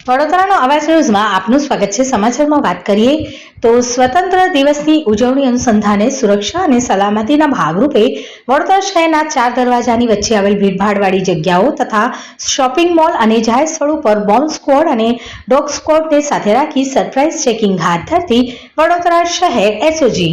વડોદરાનો અવાજ ન્યૂઝમાં આપનું સ્વાગત છે. સમાચારમાં વાત કરીએ તો સ્વતંત્ર દિવસની ઉજવણી અનુસંધાને સુરક્ષા અને સલામતીના ભાગરૂપે વડોદરા શહેરના ચાર દરવાજાની વચ્ચે આવેલ ભીડભાડવાળી જગ્યાઓ તથા શોપિંગ મોલ અને જાહેર સ્થળો પર બોમ્બ સ્ક્વોડ અને ડોગ સ્ક્વોડને સાથે રાખી સરપ્રાઇઝ ચેકિંગ હાથ ધરતી વડોદરા શહેર એસઓજી